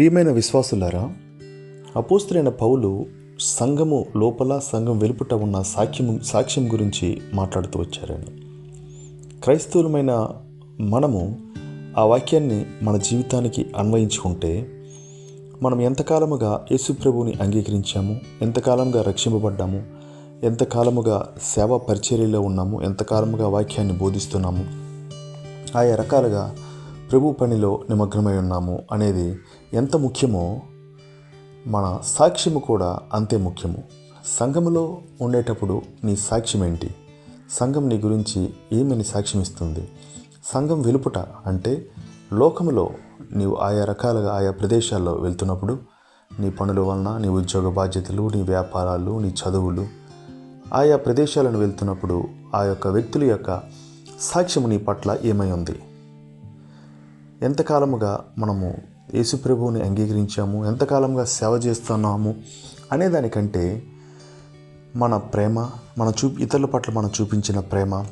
ప్రియమైన విశ్వాసులారా అపోస్తులైన పౌలు సంఘము లోపల సంఘం వెలుపుట ఉన్న సాక్ష్యం సాక్ష్యం గురించి మాట్లాడుతూ వచ్చారండి. క్రైస్తవులమైన మనము ఆ వాక్యాన్ని మన జీవితానికి అన్వయించుకుంటే మనం ఎంతకాలముగా యేసుప్రభుని అంగీకరించాము ఎంతకాలంగా రక్షింపబడ్డాము ఎంతకాలముగా సేవా పరిచర్యలో ఉన్నాము ఎంతకాలముగా వాక్యాన్ని బోధిస్తున్నాము ఆయా రకాలుగా ప్రభు పనిలో నిమగ్నమై ఉన్నాము అనేది ఎంత ముఖ్యమో మన సాక్ష్యము కూడా అంతే ముఖ్యము. సంఘములో ఉండేటప్పుడు నీ సాక్ష్యం ఏంటి? సంఘం నీ గురించి ఏమని సాక్ష్యం ఇస్తుంది సంఘం వెలుపుట అంటే లోకములో నీవు ఆయా రకాలుగా ఆయా ప్రదేశాల్లో వెళ్తున్నప్పుడు నీ పనుల వలన నీ ఉద్యోగ బాధ్యతలు నీ వ్యాపారాలు నీ చదువులు ఆయా ప్రదేశాలను వెళ్తున్నప్పుడు ఆ యొక్క వ్యక్తుల యొక్క సాక్ష్యము నీ పట్ల ఏమై ఉంది? ఎంతకాలముగా మనము యేసుప్రభువుని అంగీకరించాము? ఎంతకాలంగా సేవ చేస్తున్నాము? అనేదానికంటే మన ప్రేమ మన చూ ఇతరుల పట్ల మనం చూపించిన ప్రేమ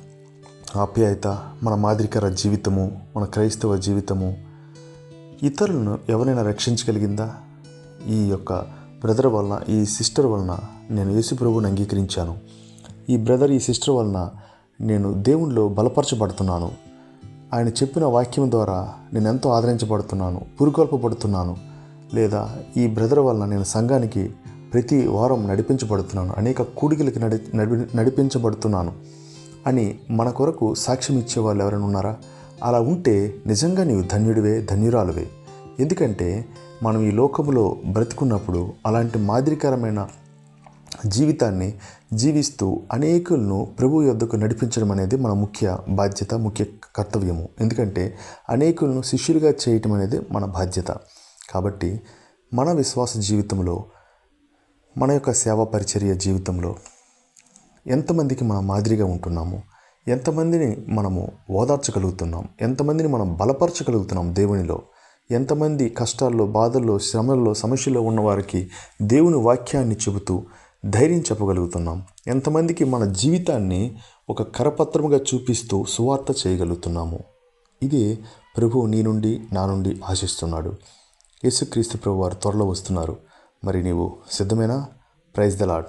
ఆప్యాయత మన మాదిరికర జీవితము మన క్రైస్తవ జీవితము ఇతరులను ఎవరైనా రక్షించగలిగిందా? ఈ యొక్క బ్రదర్ వలన ఈ సిస్టర్ వలన నేను యేసుప్రభుని అంగీకరించాను. ఈ బ్రదర్ ఈ సిస్టర్ వలన నేను దేవునిలో బలపరచబడుతున్నాను. ఆయన చెప్పిన వాక్యం ద్వారా నేను ఎంతో ఆదరించబడుతున్నాను పురుకొల్పబడుతున్నాను లేదా ఈ బ్రదర్ వలన నేను సంఘానికి ప్రతి వారం నడిపించబడుతున్నాను అనేక కూడికలకి నడి నడి నడిపించబడుతున్నాను అని మన కొరకు సాక్ష్యం ఇచ్చే వాళ్ళు ఎవరైనా ఉన్నారా? అలా ఉంటే నిజంగా నీవు ధన్యుడివే ధన్యురాలువే. ఎందుకంటే మనం ఈ లోకంలో బ్రతుకున్నప్పుడు అలాంటి మాదిరికరమైన జీవితాన్ని జీవిస్తూ అనేకులను ప్రభు యొద్దకు నడిపించడం అనేది మన ముఖ్య బాధ్యత ముఖ్య కర్తవ్యము. ఎందుకంటే అనేకులను శిష్యులుగా చేయటం అనేది మన బాధ్యత. కాబట్టి మన విశ్వాస జీవితంలో మన యొక్క సేవా పరిచర్య జీవితంలో ఎంతమందికి మనం మాదిరిగా ఉంటున్నాము? ఎంతమందిని మనము ఓదార్చగలుగుతున్నాం? ఎంతమందిని మనం బలపరచగలుగుతున్నాం దేవునిలో? ఎంతమంది కష్టాల్లో బాధల్లో శ్రమల్లో సమస్యల్లో ఉన్నవారికి దేవుని వాక్యాన్ని చెబుతూ ధైర్యం చెప్పగలుగుతున్నాం. ఎంతమందికి మన జీవితాన్ని ఒక కరపత్రముగా చూపిస్తూ సువార్త చేయగలుగుతున్నాము. ఇదే ప్రభు నీ నుండి నా నుండి ఆశిస్తున్నాడు. యేసుక్రీస్తు ప్రభు వారు త్వరలో వస్తున్నారు. మరి నీవు సిద్ధమేనా? Praise the lord